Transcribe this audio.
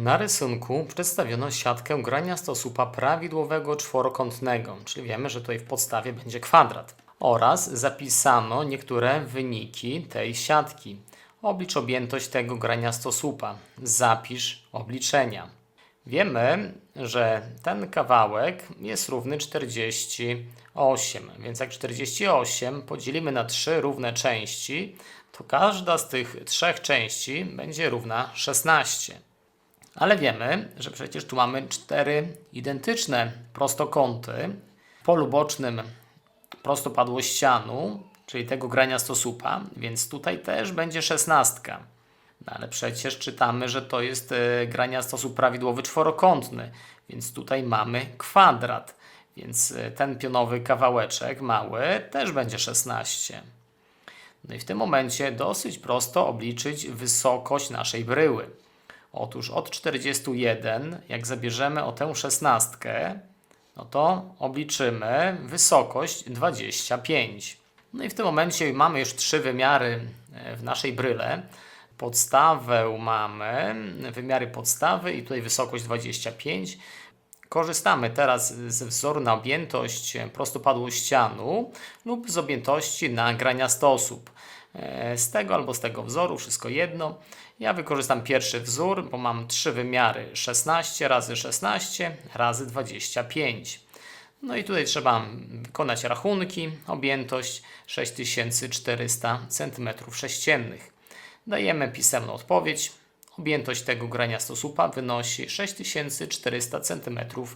Na rysunku przedstawiono siatkę grania stosupa prawidłowego czworokątnego, czyli wiemy, że tutaj w podstawie będzie kwadrat. Oraz zapisano niektóre wyniki tej siatki. Oblicz objętość tego grania stosupa. Zapisz obliczenia. Wiemy, że ten kawałek jest równy 48, więc jak 48 podzielimy na trzy równe części, to każda z tych trzech części będzie równa 16. Ale wiemy, że przecież tu mamy cztery identyczne prostokąty. W polu bocznym prostopadłościanu, czyli tego grania stosupa, więc tutaj też będzie szesnastka. No ale przecież czytamy, że to jest e, grania stosup prawidłowy czworokątny, więc tutaj mamy kwadrat. Więc e, ten pionowy kawałeczek mały też będzie 16. No i w tym momencie dosyć prosto obliczyć wysokość naszej bryły. Otóż od 41, jak zabierzemy o tę szesnastkę, no to obliczymy wysokość 25. No i w tym momencie mamy już trzy wymiary e, w naszej bryle. Podstawę mamy, wymiary podstawy i tutaj wysokość 25. Korzystamy teraz ze wzoru na objętość prostopadłościanu lub z objętości na grania stosób. E, Z tego albo z tego wzoru, wszystko jedno. Ja wykorzystam pierwszy wzór, bo mam trzy wymiary 16 razy 16 razy 25. No i tutaj trzeba wykonać rachunki. Objętość 6400 cm3. Dajemy pisemną odpowiedź. Objętość tego grania stosupa wynosi 6400 cm3.